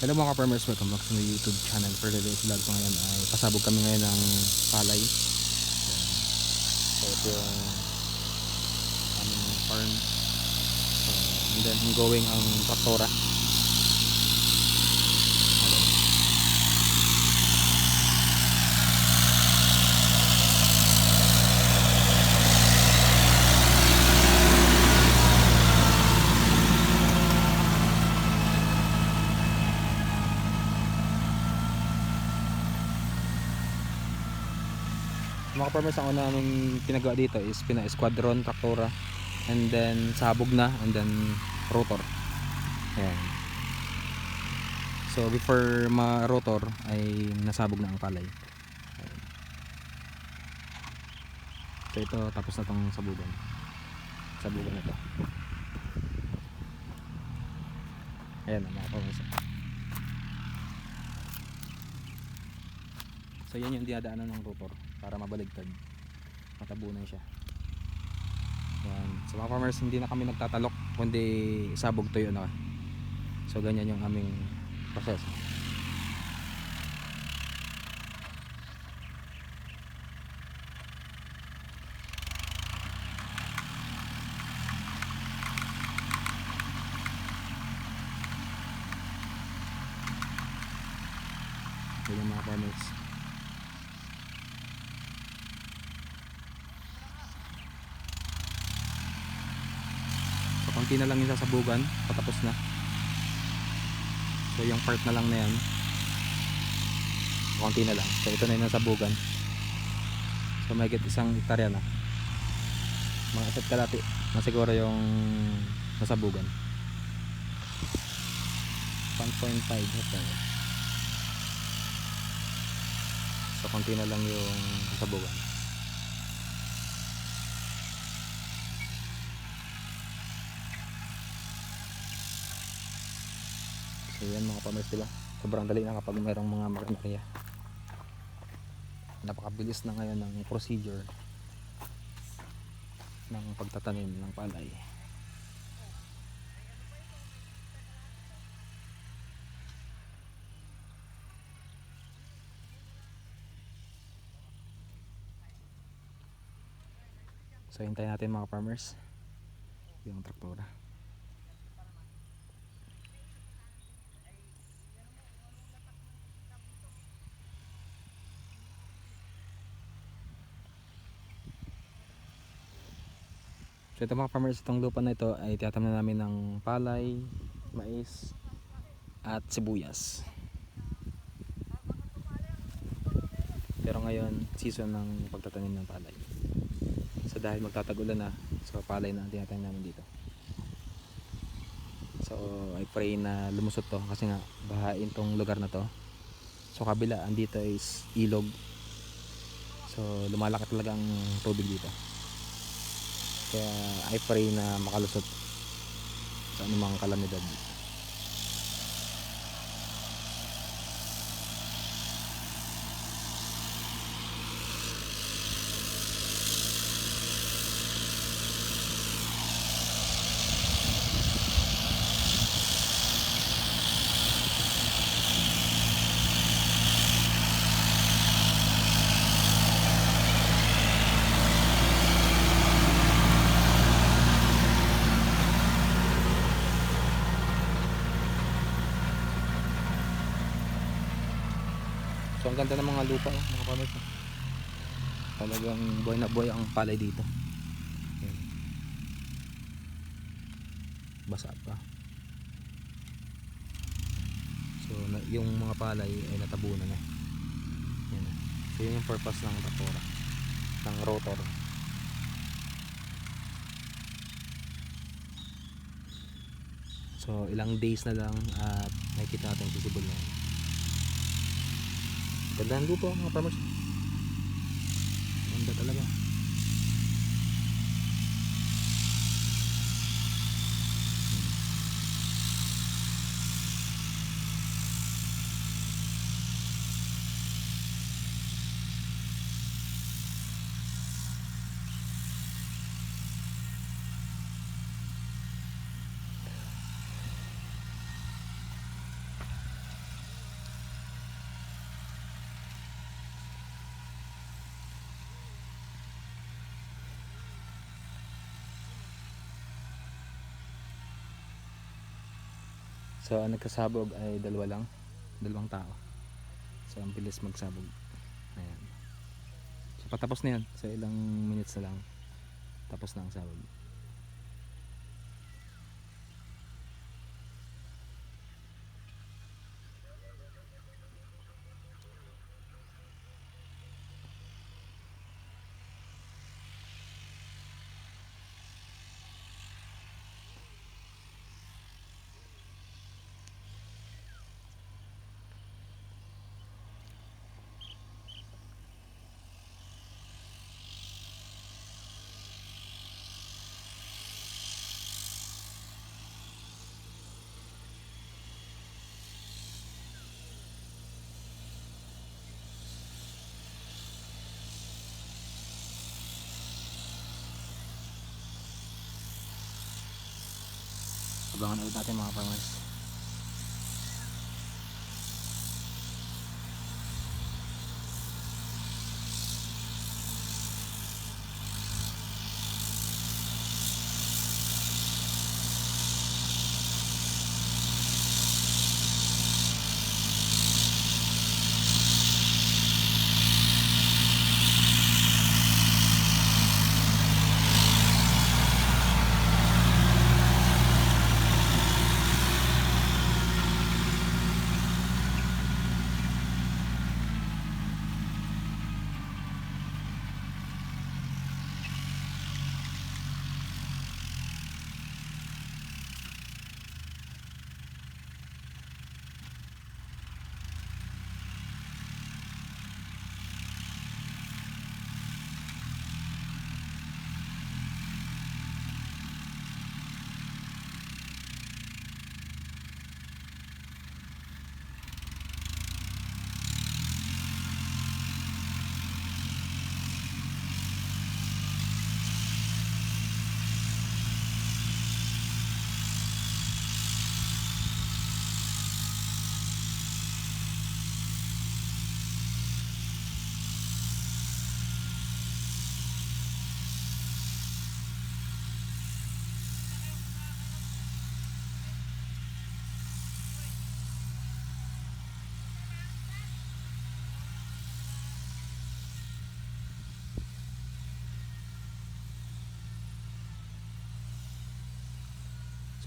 Hello mga farmers, welcome back sa my YouTube channel for today's vlog. So ngayon ay pasabog kami ngayon ng palay. So ito yung aming farm. So and then going ang traktora. Mga farmers ang una naming pinagawa dito is pina squadron traktora and then sabog na and then rotor. Ayan. So before ma rotor ay nasabog na ang palay. Ayan. so ito tapos na tong sabugan. Sabugan na to. Ayan ang mga farmers. So yan yung dinadaanan ng rotor para mabaligtad. Matabunan siya. Yan. Sa mga farmers hindi na kami nagtatalok kundi sabog tuyo na. So ganyan yung aming proseso. Ganyan mga farmers. So konti na lang yung sasabugan, patapos na. So yung part na lang na yan. Konti na lang. So ito na yung nasabugan. So may get isang hektarya na. Mga asat kalati na siguro yung nasabugan. 1.5 hektarya. So konti na lang yung nasabugan. So yan mga farmers diba? Sobrang dali na kapag mayroong mga makinarya. Napakabilis na ngayon ng procedure ng pagtatanim ng palay. So hintayin natin mga farmers yung traktora. So ito mga farmers, itong lupa na ito ay tiyataman namin ng palay, mais, at sibuyas. Pero ngayon, season ng pagtatanim ng palay. So dahil magtatagulan na, so palay na tinatanim namin dito. So I pray na lumusot to kasi nga bahain tong lugar na to. So kabila, andito is ilog. So lumalaki talaga ang tubig dito. Kaya I pray na makalusot sa anumang kalamidad. So ang ganda ng mga lupa, oh, mga farmers. oh. Talagang buhay na buhay ang palay dito. Ayan. Basa pa. So yung mga palay ay natabunan na. Yan. na. So yun yung purpose ng traktora. Ng rotor. So ilang days na lang at nakikita natin visible na yan. Ganda ng lupa mga farmers. Ganda talaga. So ang nagkasabog ay dalawa lang, dalawang tao. So ang bilis magsabog. Ayan. So patapos na yan, sa ilang minutes na lang. Tapos na ang sabog. Abangan ulit natin mga farmers.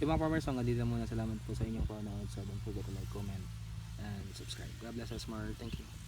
So mga farmers, hanggang dito muna. Salamat po sa inyong panonood. So don't forget to like, comment, and subscribe. God bless us more. Thank you.